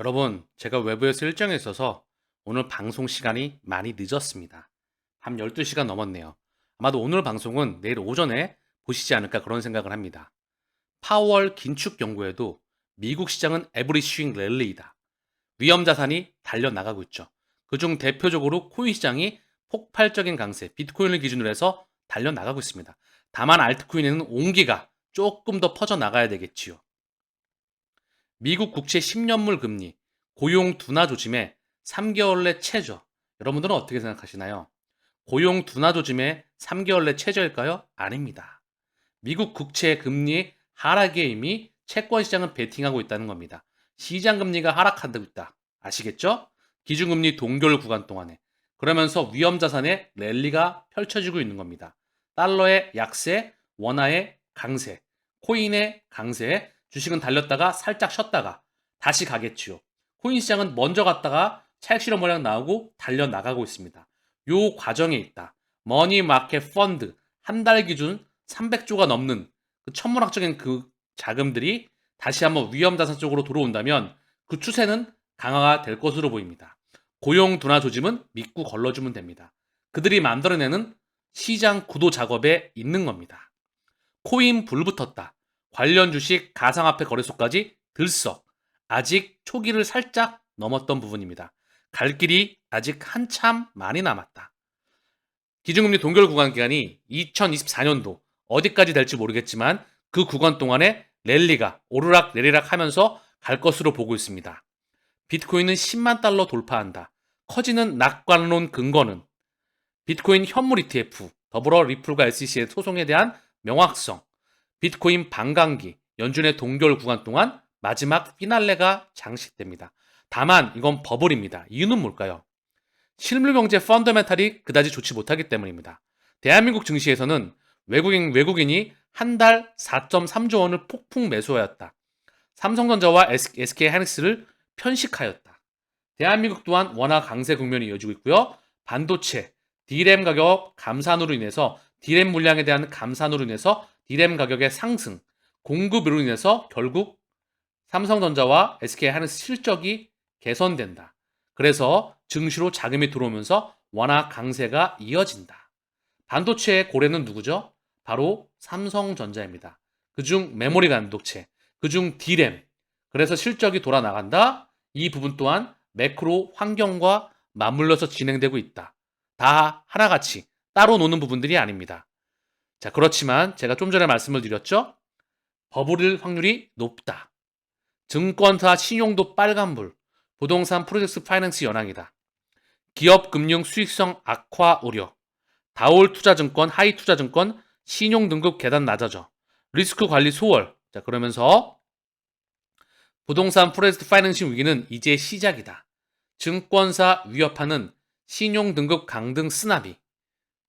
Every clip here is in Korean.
여러분, 제가 외부에서 일정에 있어서 오늘 방송 시간이 많이 늦었습니다. 밤 12시가 넘었네요. 아마도 오늘 방송은 내일 오전에 보시지 않을까 그런 생각을 합니다. 파월 긴축 연구에도 미국 시장은 에브리싱 랠리이다. 위험 자산이 달려나가고 있죠. 그중 대표적으로 코인 시장이 폭발적인 강세, 비트코인을 기준으로 해서 달려나가고 있습니다. 다만 알트코인에는 온기가 조금 더 퍼져나가야 되겠지요. 미국 국채 10년물 금리, 고용 둔화 조짐의 3개월 내 최저. 여러분들은 어떻게 생각하시나요? 고용 둔화 조짐의 3개월 내 최저일까요? 아닙니다. 미국 국채 금리 하락에 이미 채권 시장은 베팅하고 있다는 겁니다. 시장 금리가 하락하고 있다. 아시겠죠? 기준금리 동결 구간 동안에. 그러면서 위험 자산의 랠리가 펼쳐지고 있는 겁니다. 달러의 약세, 원화의 강세, 코인의 강세, 주식은 달렸다가 살짝 쉬었다가 다시 가겠지요. 코인 시장은 먼저 갔다가 차익 실험 모양 나오고 달려 나가고 있습니다. 요 과정에 있다. 머니 마켓 펀드 한 달 기준 300조가 넘는 그 천문학적인 그 자금들이 다시 한번 위험 자산 쪽으로 들어온다면 그 추세는 강화가 될 것으로 보입니다. 고용 둔화 조짐은 믿고 걸러주면 됩니다. 그들이 만들어내는 시장 구도 작업에 있는 겁니다. 코인 불 붙었다. 관련 주식 가상화폐 거래소까지 들썩. 아직 초기를 살짝 넘었던 부분입니다. 갈 길이 아직 한참 많이 남았다. 기준금리 동결 구간 기간이 2024년도 어디까지 될지 모르겠지만 그 구간 동안에 랠리가 오르락 내리락 하면서 갈 것으로 보고 있습니다. 비트코인은 10만 달러 돌파한다. 커지는 낙관론 근거는 비트코인 현물 ETF, 더불어 리플과 SEC의 소송에 대한 명확성, 비트코인 반감기, 연준의 동결 구간 동안 마지막 피날레가 장식됩니다. 다만 이건 버블입니다. 이유는 뭘까요? 실물 경제 펀더멘탈이 그다지 좋지 못하기 때문입니다. 대한민국 증시에서는 외국인, 외국인이 한 달 4.3조 원을 폭풍 매수하였다. 삼성전자와 SK 하이닉스를 편식하였다. 대한민국 또한 원화 강세 국면이 이어지고 있고요. 반도체, D램 가격 감산으로 인해서 D램 물량에 대한 감산으로 인해서 D램 가격의 상승, 공급으로 인해서 결국 삼성전자와 SK 하이닉스 실적이 개선된다. 그래서 증시로 자금이 들어오면서 원화 강세가 이어진다. 반도체의 고래는 누구죠? 바로 삼성전자입니다. 그중 메모리 반도체, 그중 D램. 그래서 실적이 돌아 나간다. 이 부분 또한 매크로 환경과 맞물려서 진행되고 있다. 다 하나같이 따로 노는 부분들이 아닙니다. 자, 그렇지만 제가 좀 전에 말씀을 드렸죠? 버블일 확률이 높다. 증권사 신용도 빨간불, 부동산 프로젝트 파이낸스 연항이다. 기업 금융 수익성 악화 우려, 다올 투자증권, 하이 투자증권 신용 등급 계단 낮아져. 리스크 관리 소월. 자, 그러면서 부동산 프로젝트 파이낸싱 위기는 이제 시작이다. 증권사 위협하는 신용 등급 강등 쓰나비.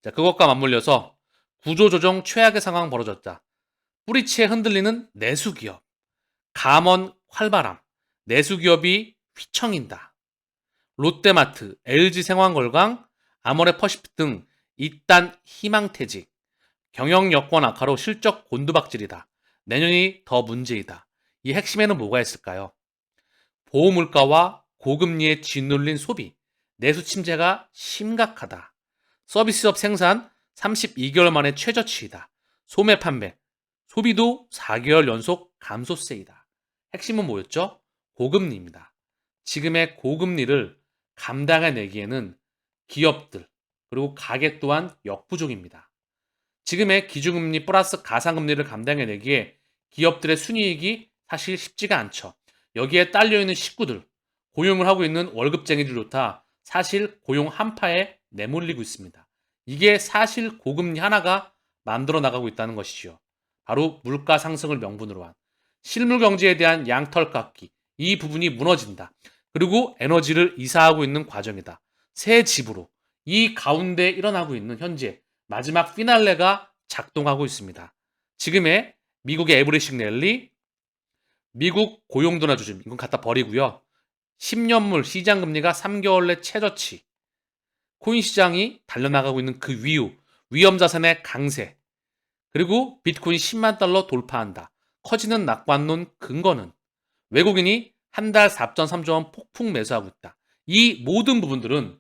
자, 그것과 맞물려서 구조조정 최악의 상황 벌어졌다. 뿌리치에 흔들리는 내수기업. 감원 활바람. 내수기업이 휘청인다. 롯데마트, LG생활건강, 아모레퍼시픽 등 이딴 희망퇴직. 경영 여건 악화로 실적 곤두박질이다. 내년이 더 문제이다. 이 핵심에는 뭐가 있을까요? 보호물가와 고금리에 짓눌린 소비, 내수 침체가 심각하다. 서비스업 생산 32개월 만에 최저치이다. 소매 판매, 소비도 4개월 연속 감소세이다. 핵심은 뭐였죠? 고금리입니다. 지금의 고금리를 감당해내기에는 기업들, 그리고 가계 또한 역부족입니다. 지금의 기준금리 플러스 가상금리를 감당해내기에 기업들의 순이익이 사실 쉽지가 않죠. 여기에 딸려있는 식구들, 고용을 하고 있는 월급쟁이들조차 사실 고용 한파에 내몰리고 있습니다. 이게 사실 고금리 하나가 만들어 나가고 있다는 것이지요. 바로 물가 상승을 명분으로 한 실물 경제에 대한 양털 깎기 이 부분이 무너진다. 그리고 에너지를 이사하고 있는 과정이다. 새 집으로 이 가운데 일어나고 있는 현재 마지막 피날레가 작동하고 있습니다. 지금의 미국의 에브리싱 랠리, 미국 고용둔화 조짐 이건 갖다 버리고요. 10년물 시장 금리가 3개월 내 최저치, 코인 시장이 달려나가고 있는 그 위유, 위험 자산의 강세, 그리고 비트코인 10만 달러 돌파한다. 커지는 낙관론 근거는 외국인이 한 달 4.3조 원 폭풍 매수하고 있다. 이 모든 부분들은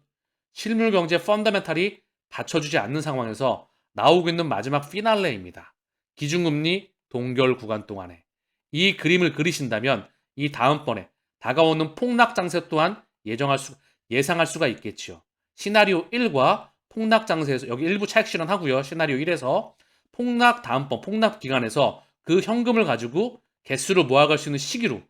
실물 경제 펀더멘탈이 받쳐주지 않는 상황에서 나오고 있는 마지막 피날레입니다. 기준금리 동결 구간 동안에 이 그림을 그리신다면 이 다음번에 다가오는 폭락 장세 또한 예정할 수 예상할 수가 있겠지요. 시나리오 1과 폭락 장세에서 여기 일부 차익 실현하고요. 시나리오 1에서 폭락 다음번 폭락 기간에서 그 현금을 가지고 개수를 모아갈 수 있는 시기로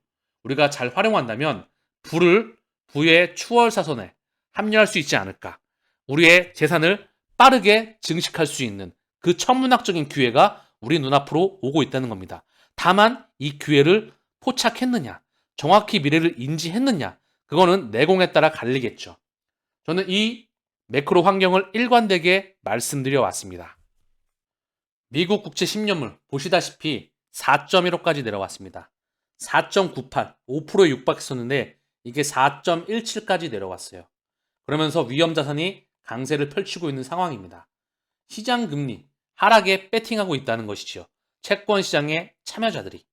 우리가 잘 활용한다면 부를 부의 추월 사선에 합류할 수 있지 않을까. 우리의 재산을 빠르게 증식할 수 있는 그 천문학적인 기회가 우리 눈앞으로 오고 있다는 겁니다. 다만 이 기회를 포착했느냐, 정확히 미래를 인지했느냐, 그거는 내공에 따라 갈리겠죠. 저는 이 매크로 환경을 일관되게 말씀드려 왔습니다. 미국 국채 10년물 보시다시피 4.15까지 내려왔습니다. 4.98, 5%에 육박했었는데 이게 4.17까지 내려왔어요. 그러면서 위험 자산이 강세를 펼치고 있는 상황입니다. 시장 금리 하락에 배팅하고 있다는 것이지요. 채권 시장의 참여자들이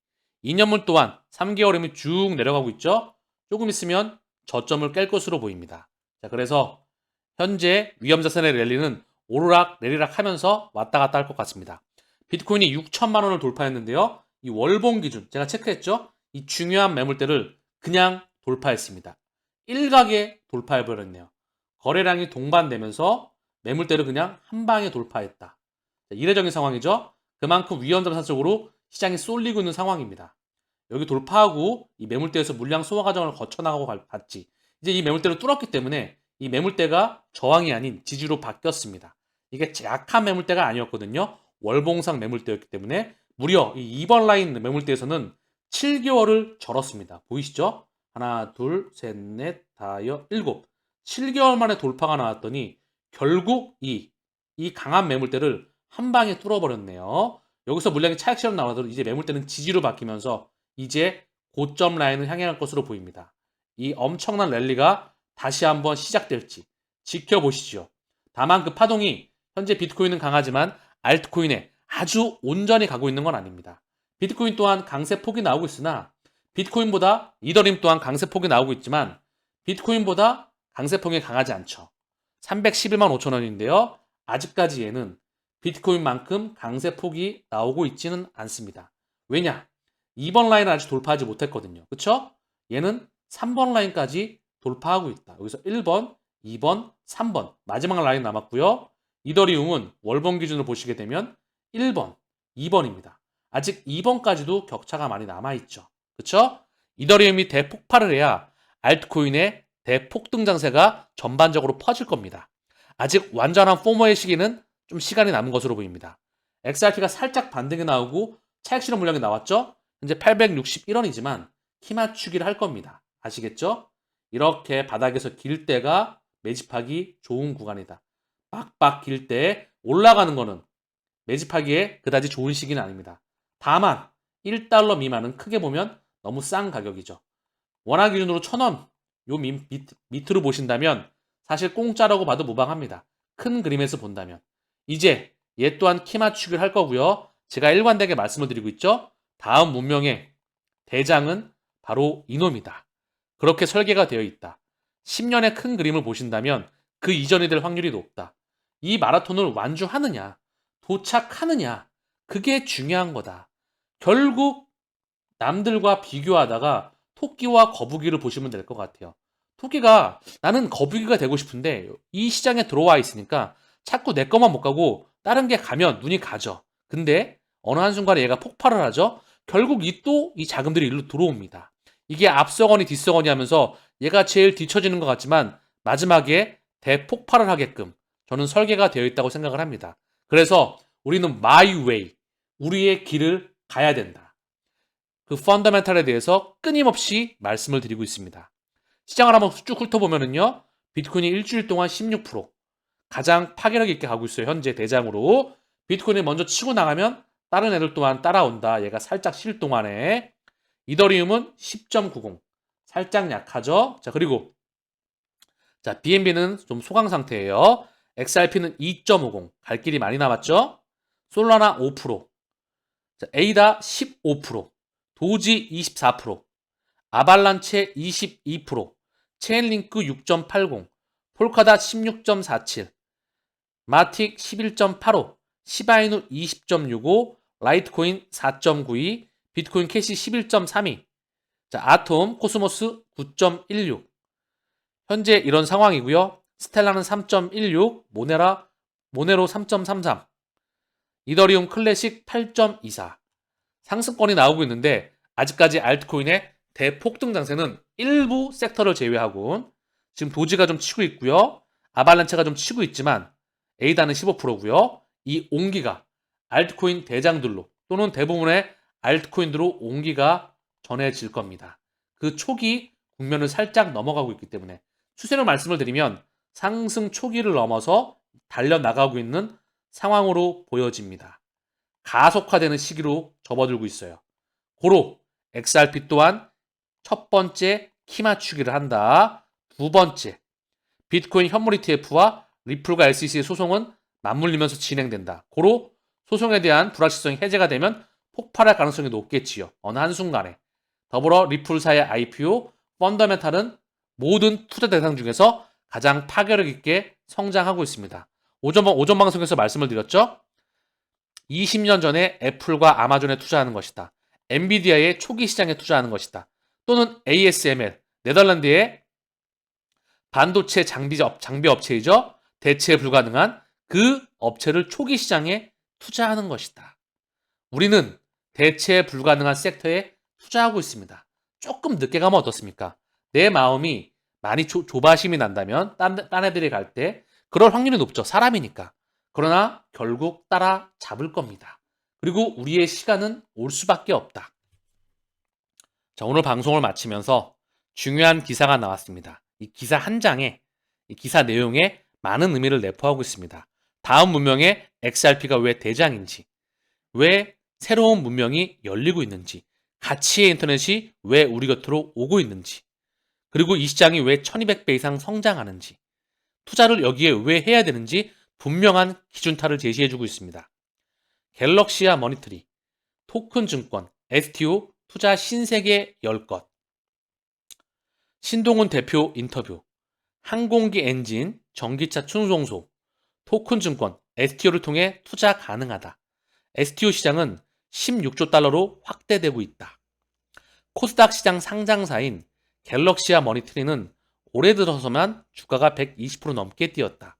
2년물 또한 3개월이면 쭉 내려가고 있죠. 조금 있으면 저점을 깰 것으로 보입니다. 자, 그래서 현재 위험 자산의 랠리는 오르락 내리락 하면서 왔다 갔다 할 것 같습니다. 비트코인이 6천만 원을 돌파했는데요. 이 월봉 기준 제가 체크했죠. 이 중요한 매물대를 그냥 돌파했습니다. 일각에 돌파해 버렸네요. 거래량이 동반되면서 매물대를 그냥 한 방에 돌파했다. 자, 이례적인 상황이죠. 그만큼 위험자산 쪽으로 시장이 쏠리고 있는 상황입니다. 여기 돌파하고 이 매물대에서 물량 소화 과정을 거쳐나가고 갔지. 이제 이 매물대를 뚫었기 때문에 이 매물대가 저항이 아닌 지지로 바뀌었습니다. 이게 약한 매물대가 아니었거든요. 월봉상 매물대였기 때문에 무려 이 2번 라인 매물대에서는 7개월을 절었습니다. 보이시죠? 하나, 둘, 셋, 넷, 다여, 일곱. 7개월 만에 돌파가 나왔더니 결국 이, 이 강한 매물대를 한 방에 뚫어버렸네요. 여기서 물량이 차익 실험 나와도 이제 매물대는 지지로 바뀌면서 이제 고점 라인을 향해 갈 것으로 보입니다. 이 엄청난 랠리가 다시 한번 시작될지 지켜보시죠. 다만 그 파동이 현재 비트코인은 강하지만 알트코인에 아주 온전히 가고 있는 건 아닙니다. 비트코인 또한 강세 폭이 나오고 있으나 비트코인보다 이더림 또한 강세 폭이 나오고 있지만 비트코인보다 강세 폭이 강하지 않죠. 311만 5천 원인데요. 아직까지 얘는 비트코인만큼 강세 폭이 나오고 있지는 않습니다. 왜냐? 2번 라인을 아직 돌파하지 못했거든요. 그쵸? 얘는 3번 라인까지 돌파하고 있다. 여기서 1번, 2번, 3번 마지막 라인 남았고요. 이더리움은 월봉 기준으로 보시게 되면 1번, 2번입니다. 아직 2번까지도 격차가 많이 남아있죠. 그쵸? 이더리움이 대폭발을 해야 알트코인의 대폭등 장세가 전반적으로 퍼질 겁니다. 아직 완전한 포머의 시기는 좀 시간이 남은 것으로 보입니다. XRP가 살짝 반등이 나오고 차익 실현 물량이 나왔죠? 현재 861원이지만 키 맞추기를 할 겁니다. 아시겠죠? 이렇게 바닥에서 길 때가 매집하기 좋은 구간이다. 빡빡 길 때 올라가는 거는 매집하기에 그다지 좋은 시기는 아닙니다. 다만 1달러 미만은 크게 보면 너무 싼 가격이죠. 원화 기준으로 1000원 요 밑, 밑, 밑으로 보신다면 사실 공짜라고 봐도 무방합니다. 큰 그림에서 본다면. 이제 얘 또한 키 맞추기를 할 거고요. 제가 일관되게 말씀을 드리고 있죠. 다음 문명의 대장은 바로 이놈이다. 그렇게 설계가 되어 있다. 10년의 큰 그림을 보신다면 그 이전이 될 확률이 높다. 이 마라톤을 완주하느냐, 도착하느냐, 그게 중요한 거다. 결국 남들과 비교하다가 토끼와 거북이를 보시면 될 것 같아요. 토끼가 나는 거북이가 되고 싶은데 이 시장에 들어와 있으니까 자꾸 내 것만 못 가고 다른 게 가면 눈이 가죠. 근데 어느 한순간에 얘가 폭발을 하죠. 결국 이 또이 자금들이 일로 들어옵니다. 이게 앞서거니 뒤서거니 하면서 얘가 제일 뒤처지는 것 같지만 마지막에 대폭발을 하게끔 저는 설계가 되어 있다고 생각을 합니다. 그래서 우리는 my way, 우리의 길을 가야 된다. 그 펀더멘탈에 대해서 끊임없이 말씀을 드리고 있습니다. 시장을 한번 쭉 훑어보면은요, 비트코인이 일주일 동안 16%, 가장 파괴력 있게 가고 있어요. 현재 대장으로. 비트코인이 먼저 치고 나가면 다른 애들 또한 따라온다. 얘가 살짝 쉴 동안에. 이더리움은 10.90. 살짝 약하죠. 자, 그리고 자, BNB는 좀 소강 상태예요. XRP는 2.50. 갈 길이 많이 남았죠. 솔라나 5%. 자, 에이다 15%. 도지 24%. 아발란체 22%, 체인링크 6.80, 폴카닷 16.47, 마틱 11.85, 시바이누 20.65, 라이트코인 4.92, 비트코인 캐시 11.32, 자, 아톰, 코스모스 9.16. 현재 이런 상황이고요. 스텔라는 3.16, 모네라, 모네로 3.33, 이더리움 클래식 8.24. 상승권이 나오고 있는데 아직까지 알트코인의 대폭등 장세는 일부 섹터를 제외하고 지금 도지가 좀 치고 있고요. 아발란체가 좀 치고 있지만 에이다는 15%고요. 이 온기가 알트코인 대장들로 또는 대부분의 알트코인들로 온기가 전해질 겁니다. 그 초기 국면을 살짝 넘어가고 있기 때문에 추세로 말씀을 드리면 상승 초기를 넘어서 달려나가고 있는 상황으로 보여집니다. 가속화되는 시기로 접어들고 있어요. 고로 XRP 또한 첫 번째 키 맞추기를 한다. 두 번째, 비트코인 현물 ETF와 리플과 SEC의 소송은 맞물리면서 진행된다. 고로 소송에 대한 불확실성이 해제가 되면 폭발할 가능성이 높겠지요. 어느 한순간에. 더불어 리플사의 IPO, 펀더멘탈은 모든 투자 대상 중에서 가장 파괴력 있게 성장하고 있습니다. 오전, 오전 방송에서 말씀을 드렸죠? 20년 전에 애플과 아마존에 투자하는 것이다. 엔비디아의 초기 시장에 투자하는 것이다. 또는 ASML, 네덜란드의 반도체 장비, 장비 업체이죠. 대체 불가능한 그 업체를 초기 시장에 투자하는 것이다. 우리는 대체 불가능한 섹터에 투자하고 있습니다. 조금 늦게 가면 어떻습니까? 내 마음이 많이 조, 조바심이 난다면 딴, 딴 애들이 갈 때 그럴 확률이 높죠. 사람이니까. 그러나 결국 따라 잡을 겁니다. 그리고 우리의 시간은 올 수밖에 없다. 자, 오늘 방송을 마치면서 중요한 기사가 나왔습니다. 이 기사 한 장에 이 기사 내용에 많은 의미를 내포하고 있습니다. 다음 문명의 XRP가 왜 대장인지, 왜 새로운 문명이 열리고 있는지, 가치의 인터넷이 왜 우리 곁으로 오고 있는지, 그리고 이 시장이 왜 1200배 이상 성장하는지, 투자를 여기에 왜 해야 되는지 분명한 기준타를 제시해주고 있습니다. 갤럭시아 머니터리, 토큰 증권, STO 투자 신세계 10것, 신동훈 대표 인터뷰, 항공기 엔진, 전기차 충송소, 토큰 증권, STO를 통해 투자 가능하다. STO 시장은 16조 달러로 확대되고 있다. 코스닥 시장 상장사인 갤럭시아 머니터리는 올해 들어서만 주가가 120% 넘게 뛰었다.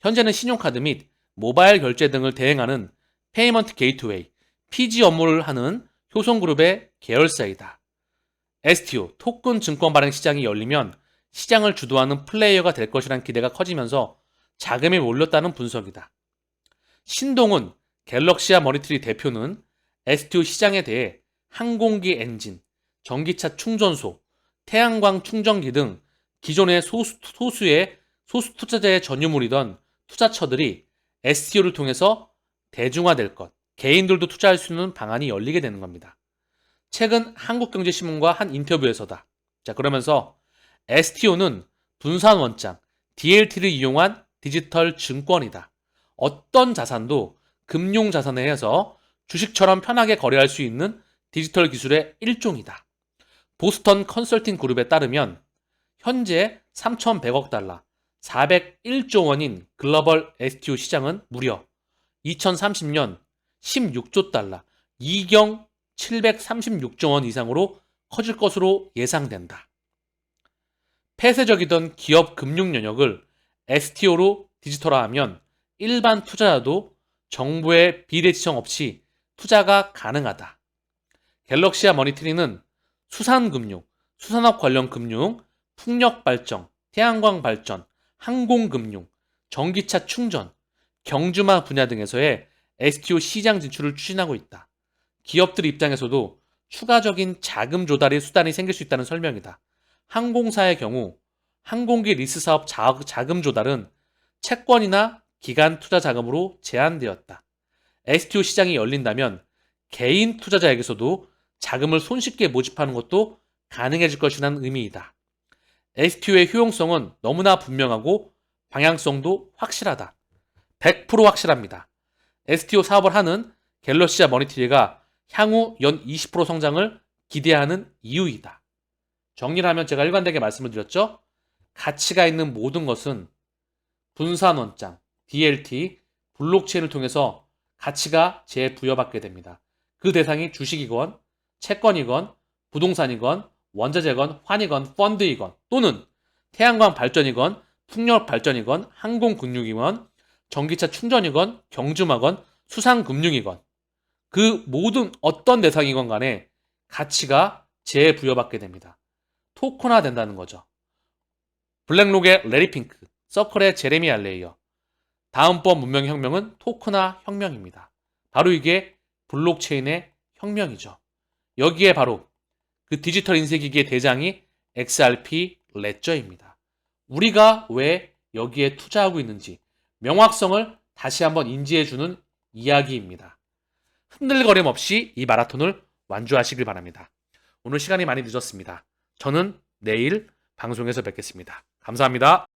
현재는 신용카드 및 모바일 결제 등을 대행하는 페이먼트 게이트웨이, PG 업무를 하는 효성그룹의 계열사이다. STO, 토큰 증권 발행 시장이 열리면 시장을 주도하는 플레이어가 될 것이란 기대가 커지면서 자금이 몰렸다는 분석이다. 신동훈 갤럭시아 머니터리 대표는 STO 시장에 대해 항공기 엔진, 전기차 충전소, 태양광 충전기 등 기존의 소수, 소수의 소수 투자자의 전유물이던 투자처들이 STO를 통해서 대중화될 것, 개인들도 투자할 수 있는 방안이 열리게 되는 겁니다. 최근 한국경제신문과 한 인터뷰에서다. 자, 그러면서 STO는 분산 원장, DLT를 이용한 디지털 증권이다. 어떤 자산도 금융 자산에 해서 주식처럼 편하게 거래할 수 있는 디지털 기술의 일종이다. 보스턴 컨설팅 그룹에 따르면 현재 3,100억 달러, 401조 원인 글로벌 STO 시장은 무려 2030년 16조 달러, 2경 736조 원 이상으로 커질 것으로 예상된다. 폐쇄적이던 기업 금융 영역을 STO로 디지털화하면 일반 투자자도 정부의 비대지청 없이 투자가 가능하다. 갤럭시아 머니터리는 수산금융, 수산업 관련 금융, 풍력 발전, 태양광 발전, 항공금융, 전기차 충전, 경주마 분야 등에서의 STO 시장 진출을 추진하고 있다. 기업들 입장에서도 추가적인 자금 조달의 수단이 생길 수 있다는 설명이다. 항공사의 경우 항공기 리스 사업 자금 조달은 채권이나 기간 투자 자금으로 제한되었다. STO 시장이 열린다면 개인 투자자에게서도 자금을 손쉽게 모집하는 것도 가능해질 것이라는 의미이다. STO의 효용성은 너무나 분명하고 방향성도 확실하다. 100% 확실합니다. STO 사업을 하는 갤럭시아 머니터리가 향후 연 20% 성장을 기대하는 이유이다. 정리를 하면 제가 일관되게 말씀을 드렸죠. 가치가 있는 모든 것은 분산원장, DLT, 블록체인을 통해서 가치가 재부여받게 됩니다. 그 대상이 주식이건, 채권이건, 부동산이건, 원자재건, 환이건, 펀드이건, 또는 태양광 발전이건, 풍력 발전이건, 항공금융이건, 전기차 충전이건, 경주마건, 수상금융이건, 그 모든 어떤 대상이건 간에 가치가 재부여받게 됩니다. 토큰화 된다는 거죠. 블랙록의 레리 핑크, 서클의 제레미 알레이어. 다음번 문명 혁명은 토큰화 혁명입니다. 바로 이게 블록체인의 혁명이죠. 여기에 바로 그 디지털 인쇄기기의 대장이 XRP 레저입니다. 우리가 왜 여기에 투자하고 있는지 명확성을 다시 한번 인지해주는 이야기입니다. 흔들거림 없이 이 마라톤을 완주하시길 바랍니다. 오늘 시간이 많이 늦었습니다. 저는 내일 방송에서 뵙겠습니다. 감사합니다.